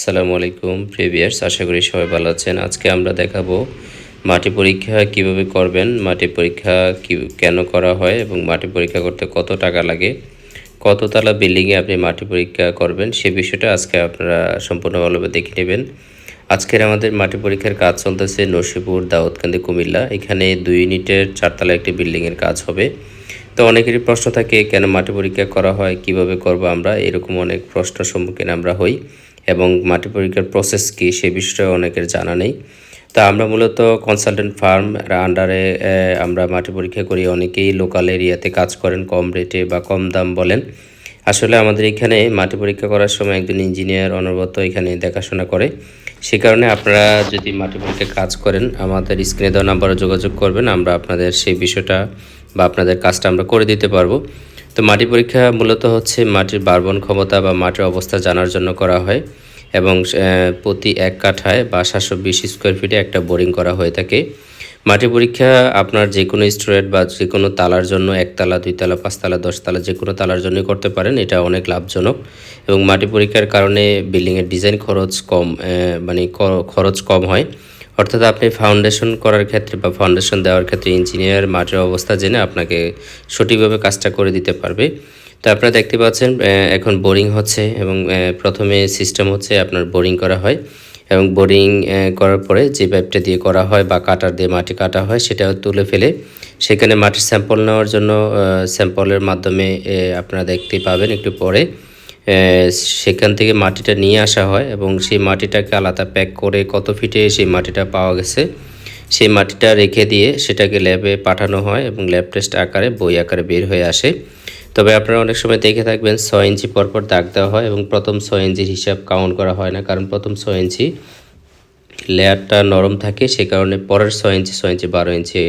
আসসালামু আলাইকুম প্রিভিয়ার্স আশা করি সবাই ভালো আছেন। আজকে আমরা দেখাবো মাটি পরীক্ষা কীভাবে করবেন, মাটি পরীক্ষা কি, কেন করা হয় এবং মাটি পরীক্ষা করতে কত টাকা লাগে কত কততলা বিল্ডিংয়ে আপনি মাটি পরীক্ষা করবেন, সে বিষয়টা আজকে আপনারা সম্পূর্ণভাবে দেখে নেবেন। আজকের আমাদের মাটি পরীক্ষার কাজ চলতেছে নরসিপুর দাউদকান্দি, কুমিল্লা। এখানে দুই ইউনিটের চারতলা একটি বিল্ডিংয়ের কাজ হবে। তো অনেকেরই প্রশ্ন থাকে, কেন মাটি পরীক্ষা করা হয়, কীভাবে করব আমরা? এরকম অনেক প্রশ্নের সম্মুখীন আমরা হই। এবং মাটি পরীক্ষার প্রসেস কী সে বিষয়ে অনেকের জানা নেই। তা আমরা মূলত কনসালটেন্ট ফার্ম আন্ডারে আমরা মাটি পরীক্ষা করি। অনেকেই লোকাল এরিয়াতে কাজ করেন, কম রেটে বা কম দাম বলেন। আসলে আমাদের এখানে মাটি পরীক্ষা করার সময় একজন ইঞ্জিনিয়ার অনবরত এখানে দেখাশোনা করে। সে কারণে আপনারা যদি মাটি পরীক্ষা কাজ করেন, আমাদের স্ক্রিনে দেওয়া নাম্বারে যোগাযোগ করবেন। আমরা আপনাদের সেই বিষয়টা বা আপনাদের কাজটা আমরা করে দিতে পারব। তো মাটি পরীক্ষা মূলত হচ্ছে মাটির বার্বন ক্ষমতা বা মাটির অবস্থা জানার জন্য করা হয় এবং প্রতি এক কাঠায় বা সাতশো বিশ স্কোয়ার ফিটে একটা বোরিং করা হয়ে থাকে। মাটি পরীক্ষা আপনার যে কোনো স্টুডেন্ট বা যে কোনো তালার জন্য একতলা, দুইতলা, পাঁচতলা, দশতলা যে কোনো তালার জন্যই করতে পারেন, এটা অনেক লাভজনক। এবং মাটি পরীক্ষার কারণে বিল্ডিংয়ের ডিজাইন খরচ কম মানে খরচ কম হয়। অর্থাৎ আপনি ফাউন্ডেশন করার ক্ষেত্রে বা ফাউন্ডেশন দেওয়ার ক্ষেত্রে ইঞ্জিনিয়ার মাটির অবস্থা জেনে আপনাকে সঠিকভাবে কাজটা করে দিতে পারবে। তো আপনারা দেখতে পাচ্ছেন এখন বোরিং হচ্ছে এবং প্রথমে সিস্টেম হচ্ছে আপনার বোরিং করা হয় এবং বোরিং করার পরে যে পাইপটা দিয়ে করা হয় বা কাটার দিয়ে মাটি কাটা হয় সেটা তুলে ফেলে। সেখানে মাটির স্যাম্পল নেওয়ার জন্য স্যাম্পলের মাধ্যমে আপনারা দেখতে পাবেন একটু পরে। সেখান থেকে মাটিটা নিয়ে আসা হয় এবং সেই মাটিটাকে আলাদা প্যাক করে কত ফিটে সেই মাটিটা পাওয়া গেছে, সেই মাটিটা রেখে দিয়ে সেটাকে ল্যাবে পাঠানো হয় এবং ল্যাব টেস্ট আকারে, বই আকারে বের হয়ে আসে। তবে আপনারা অনেক সময় দেখে থাকবেন ছয় ইঞ্চি পরপর দাগ দেওয়া হয় এবং প্রথম ছয় ইঞ্চির হিসাব কাউন্ট করা হয় না, কারণ প্রথম ছয় ইঞ্চি লেয়ারটা নরম থাকে, সে কারণে পরের ছয় ইঞ্চি ছয় ইঞ্চি, বারো ইঞ্চি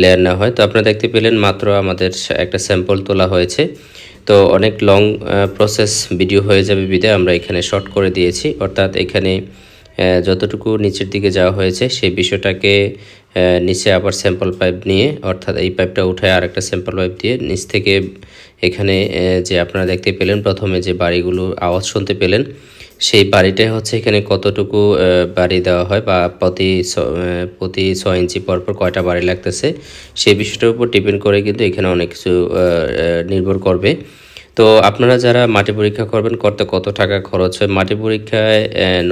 লেয়ার নেওয়া হয়। তো আপনারা দেখতে পেলেন মাত্র আমাদের একটা স্যাম্পল তোলা হয়েছে। তো অনেক লং প্রসেস ভিডিও হয়ে যাবে বিদে আমরা এখানে শর্ট করে দিয়েছি। অর্থাৎ এখানে যতটুকু নিচের দিকে যাওয়া হয়েছে, সেই বিষয়টাকে নিচে আবার স্যাম্পল পাইপ নিয়ে, অর্থাৎ এই পাইপটা উঠায় আর একটা স্যাম্পল পাইপ দিয়ে নিচ থেকে এখানে যে আপনারা দেখতে পেলেন, প্রথমে যে বাড়িগুলো আওয়াজ শুনতে পেলেন সেই বাড়িটাই হচ্ছে এখানে কতটুকু বাড়ি দেওয়া হয় বা প্রতি প্রতি ছয় ইঞ্চি পর পর কয়টা বাড়ি লাগতেছে, সেই বিষয়টার উপর ডিপেন্ড করে কিন্তু এখানে অনেক কিছু নির্ভর করবে। তো আপনারা যারা মাটি পরীক্ষা করবেন, করতে কত টাকা খরচ হয়? মাটি পরীক্ষায়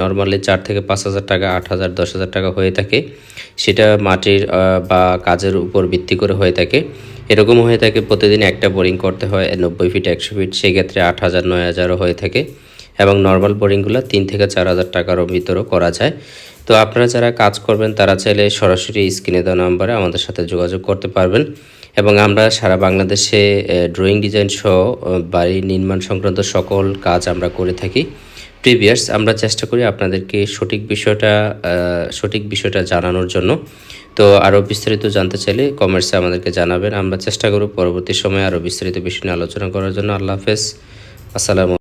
নর্মালি চার থেকে পাঁচ হাজার টাকা, আট হাজার, দশ হাজার টাকা হয়ে থাকে। সেটা মাটির বা কাজের উপর ভিত্তি করে হয়ে থাকে। এরকম হয়ে থাকে প্রতিদিন একটা বোরিং করতে হয় নব্বই ফিট একশো ফিট সেক্ষেত্রে আট হাজার, নয় হাজারও হয়ে থাকে। এবং নর্মাল বোরিংগুলো তিন থেকে চার হাজার টাকারও ভিতরেও করা যায়। তো আপনারা যারা কাজ করবেন, তারা চাইলে সরাসরি স্ক্রিনে দেওয়া নাম্বারে আমাদের সাথে যোগাযোগ করতে পারবেন। এবং আমরা সারা বাংলাদেশে ড্রয়িং ডিজাইন সহ বাড়ি নির্মাণ সংক্রান্ত সকল কাজ আমরা করে থাকি। প্রিভিয়াস আমরা চেষ্টা করি আপনাদেরকে সঠিক বিষয়টা সঠিক বিষয়টা জানানোর জন্য। তো আরও বিস্তারিত জানতে চাইলে কমেন্টসে আমাদেরকে জানাবেন। আমরা চেষ্টা করব পরবর্তী সময়ে আরও বিস্তারিত বিষয় নিয়ে আলোচনা করার জন্য। আল্লাহ হাফেজ। আসসালামু